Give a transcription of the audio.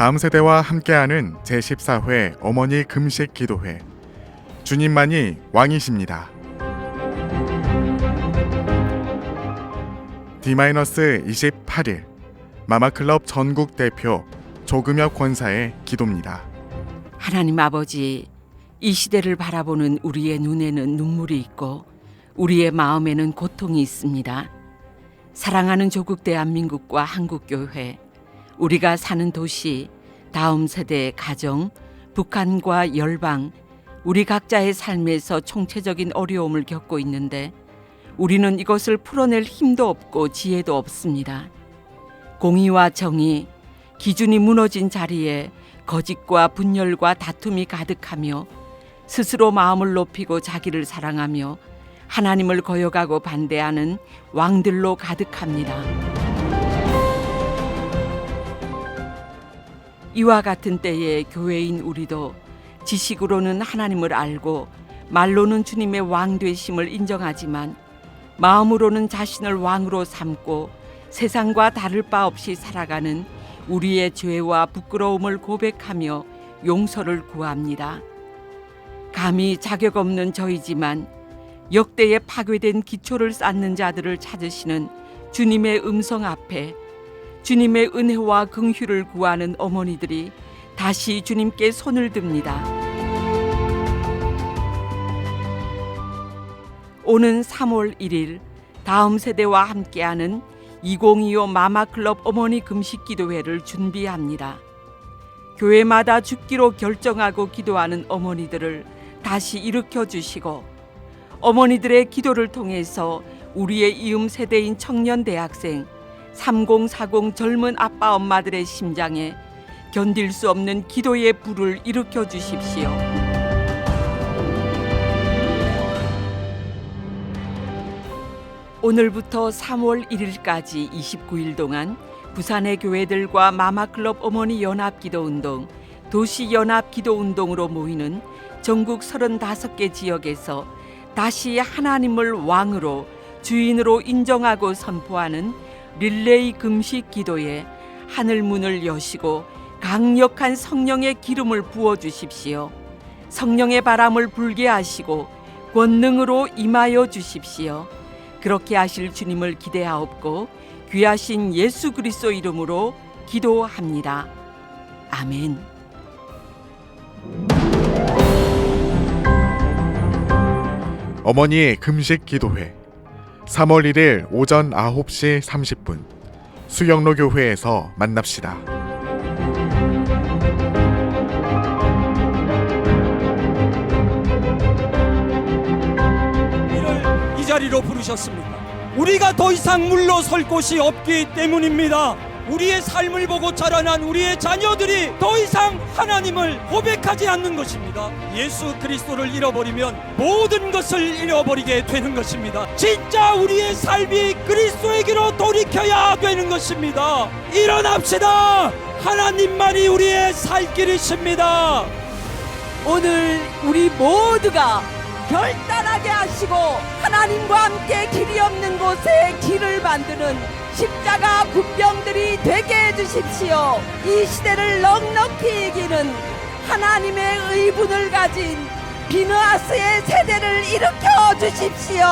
다음 세대와 함께하는 제14회 어머니 금식 기도회. 주님만이 왕이십니다. D-28일 마마클럽 전국 대표 조금혁 권사의 기도입니다. 하나님 아버지, 이 시대를 바라보는 우리의 눈에는 눈물이 있고 우리의 마음에는 고통이 있습니다. 사랑하는 조국 대한민국과 한국교회, 우리가 사는 도시, 다음 세대의 가정, 북한과 열방, 우리 각자의 삶에서 총체적인 어려움을 겪고 있는데 우리는 이것을 풀어낼 힘도 없고 지혜도 없습니다. 공의와 정의, 기준이 무너진 자리에 거짓과 분열과 다툼이 가득하며 스스로 마음을 높이고 자기를 사랑하며 하나님을 거역하고 반대하는 왕들로 가득합니다. 이와 같은 때에 교회인 우리도 지식으로는 하나님을 알고 말로는 주님의 왕 되심을 인정하지만 마음으로는 자신을 왕으로 삼고 세상과 다를 바 없이 살아가는 우리의 죄와 부끄러움을 고백하며 용서를 구합니다. 감히 자격 없는 저이지만 역대에 파괴된 기초를 쌓는 자들을 찾으시는 주님의 음성 앞에 주님의 은혜와 긍휼을 구하는 어머니들이 다시 주님께 손을 듭니다. 오는 3월 1일 다음 세대와 함께하는 2025 마마클럽 어머니 금식 기도회를 준비합니다. 교회마다 죽기로 결정하고 기도하는 어머니들을 다시 일으켜 주시고 어머니들의 기도를 통해서 우리의 이음 세대인 청년 대학생 3040 젊은 아빠 엄마들의 심장에 견딜 수 없는 기도의 불을 일으켜 주십시오. 오늘부터 3월 1일까지 29일 동안 부산의 교회들과 마마클럽 어머니 연합 기도 운동, 도시 연합 기도 운동으로 모이는 전국 35개 지역에서 다시 하나님을 왕으로 주인으로 인정하고 선포하는 릴레이 금식 기도에 하늘 문을 여시고 강력한 성령의 기름을 부어 주십시오. 성령의 바람을 불게 하시고 권능으로 임하여 주십시오. 그렇게 하실 주님을 기대하옵고 귀하신 예수 그리스도 이름으로 기도합니다. 아멘. 어머니의 금식 기도회 3월 1일 오전 9시 30분 수영로 교회에서 만납시다. 자리로 부르셨습니다. 우리가 더 이상 물러설 곳이 없기 때문입니다. 우리의 삶을 보고 자라난 우리의 자녀들이 더 이상 하나님을 고백하지 않는 것입니다. 예수 그리스도를 잃어버리면 모든 것을 잃어버리게 되는 것입니다. 진짜 우리의 삶이 그리스도에게로 돌이켜야 되는 것입니다. 일어납시다. 하나님만이 우리의 살 길이십니다. 오늘 우리 모두가 결단하게 하시고 하나님과 함께 길이 없는 곳에 길을 만드는 십자가 군병들이 되게 해주십시오. 이 시대를 넉넉히 이기는 하나님의 의분을 가진 비느하스의 세대를 일으켜 주십시오.